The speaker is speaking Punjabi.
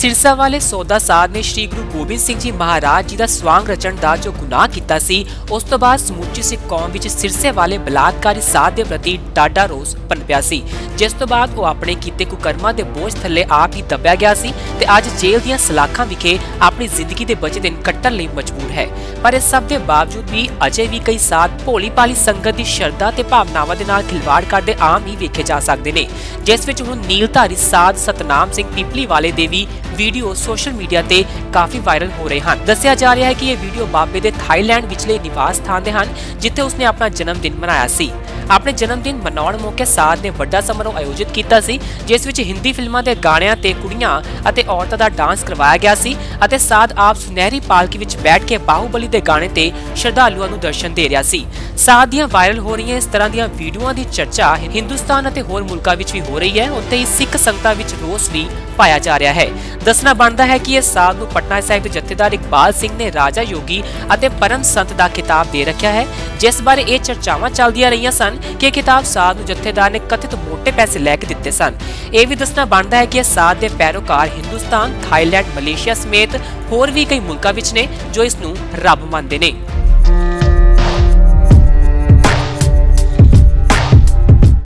ਸਿਰਸਾ ਵਾਲੇ ਸੌਦਾ ਸਾਧ ਨੇ ਸ੍ਰੀ ਗੁਰੂ ਗੋਬਿੰਦ ਸਿੰਘ ਜੀ ਮਹਾਰਾਜ ਜੀ ਦਾ ਸਵਾਂਗ ਰਚਣ ਦਾ ਜੋ ਗੁਨਾਹ ਕੀਤਾ ਸੀ, ਉਸ ਤੋਂ ਬਾਅਦ ਸਮੁੱਚੀ ਸਿੱਖ ਕੌਮ ਵਿੱਚ ਸਿਰਸੇ ਵਾਲੇ ਬਲਾਤਕਾਰੀ ਸਾਧ ਦੇ ਪ੍ਰਤੀ ਡਾਢਾ ਰੋਸ ਪਨਪਿਆ ਸੀ। ਜਿਸ ਤੋਂ ਬਾਅਦ ਉਹ ਆਪਣੇ ਕੀਤੇ ਕੁਕਰਮਾਂ ਦੇ ਬੋਝ ਥੱਲੇ ਆਪ ਹੀ ਦੱਬਿਆ ਗਿਆ ਸੀ ਤੇ ਅੱਜ ਜੇਲ੍ਹ ਦੀਆਂ ਸਲਾਖਾਂ ਵਿਖੇ ਆਪਣੀ ਜ਼ਿੰਦਗੀ ਦੇ ਬਚੇ ਦਿਨ ਕੱਟਣ ਲਈ ਮਜਬੂਰ ਹੈ। ਪਰ ਇਸ ਸਭ ਦੇ ਬਾਵਜੂਦ ਵੀ ਅਜੇ ਵੀ ਕਈ ਸਾਧ ਭੋਲੀ ਭਾਲੀ ਸੰਗਤ ਦੀ ਸ਼ਰਧਾ ਤੇ ਭਾਵਨਾਵਾਂ ਦੇ ਨਾਲ ਖਿਲਵਾੜ ਕਰਦੇ ਆਮ ਹੀ ਵੇਖੇ ਜਾ ਸਕਦੇ ਨੇ। ਜਿਸ ਵਿੱਚ ਹੁਣ ਨੀਲਧਾਰੀ ਸਾਧ ਸਤਨਾਮ ਸਿੰਘ ਪਿਪਲੀ ਵਾਲੇ ਦੇ ਵੀ ਵੀਡੀਓ ਸੋਸ਼ਲ ਮੀਡੀਆ ਤੇ ਕਾਫੀ ਵਾਇਰਲ ਹੋ ਰਹੇ ਹਨ। ਦੱਸਿਆ ਜਾ ਰਿਹਾ ਹੈ ਕਿ ਇਹ ਵੀਡੀਓ ਬਾਬੇ ਦੇ ਥਾਈਲੈਂਡ ਵਿਚਲੇ ਨਿਵਾਸ ਸਥਾਨ ਦੇ ਹਨ, ਜਿੱਥੇ ਉਸਨੇ ਆਪਣਾ ਜਨਮ ਦਿਨ ਮਨਾਇਆ ਸੀ। ਆਪਣੇ ਜਨਮ ਦਿਨ ਮਨਾਉਣ ਮੌਕੇ ਸਾਧ ਨੇ ਵੱਡਾ ਸਮਾਰੋਹ ਆਯੋਜਿਤ ਕੀਤਾ ਸੀ, ਜਿਸ ਵਿੱਚ ਹਿੰਦੀ ਫਿਲਮਾਂ ਦੇ ਗਾਣਿਆਂ ਤੇ ਕੁੜੀਆਂ ਅਤੇ ਔਰਤਾਂ ਦਾ ਡਾਂਸ ਕਰਵਾਇਆ ਗਿਆ ਸੀ ਅਤੇ ਸਾਧ ਆਪ ਸੁਨਹਿਰੀ ਪਾਲਕੀ ਵਿੱਚ ਬੈਠ ਕੇ ਬਾਹੂਬਲੀ ਦੇ ਗਾਣੇ ਤੇ ਸ਼ਰਧਾਲੂਆਂ ਨੂੰ ਦਰਸ਼ਨ ਦੇ ਰਿਹਾ ਸੀ। ਸਾਧ ਦੀਆਂ ਵਾਇਰਲ ਹੋ ਰਹੀਆਂ ਇਸ ਤਰ੍ਹਾਂ ਦੀਆਂ ਵੀਡੀਓਆਂ ਦੀ ਚਰਚਾ ਹਿੰਦੁਸਤਾਨ ਅਤੇ ਹੋਰ ਮੁਲਕਾਂ ਵਿੱਚ ਵੀ ਹੋ ਰਹੀ ਹੈ, ਉੱਥੇ ਹੀ ਸਿੱਖ ਸੰਗਤਾਂ ਵਿੱਚ ਰੋਸ ਵੀ ਪਾਇਆ ਜਾ ਰਿਹਾ ਹੈ। ਦੱਸਣਾ ਬਣਦਾ ਹੈ ਕਿ ਇਹ ਸਾਧ ਨੂੰ ਪਟਨਾ ਸਾਹਿਬ ਦੇ ਜਥੇਦਾਰ ਇਕਬਾਲ ਸਿੰਘ ਨੇ ਰਾਜਾ ਯੋਗੀ ਅਤੇ ਪਰਮ ਸੰਤ ਦਾ ਖਿਤਾਬ ਦੇ ਰੱਖਿਆ ਹੈ, ਜਿਸ ਬਾਰੇ ਇਹ ਚਰਚਾਵਾਂ ਚੱਲਦੀਆਂ ਰਹੀਆਂ ਸਨ ਕਿ ਇਹ ਖਿਤਾਬ ਸਾਧ ਨੂੰ ਜਥੇਦਾਰ ਨੇ ਕਥਿਤ ਮੋٹے ਪੈਸੇ ਲੈ ਕੇ ਦਿੱਤੇ ਸਨ। ਇਹ ਵੀ ਦੱਸਣਾ ਬਣਦਾ ਹੈ ਕਿ ਇਹ ਸਾਧ ਦੇ ਪੈਰੋਕਾਰ ਹਿੰਦੁਸਤਾਨ, ਥਾਈਲੈਂਡ, ਮਲੇਸ਼ੀਆ ਸਮੇਤ ਹੋਰ ਵੀ ਕਈ ਮੁਲਕਾਂ ਵਿੱਚ ਨੇ ਜੋ ਇਸ ਨੂੰ ਰੱਬ ਮੰਨਦੇ ਨੇ।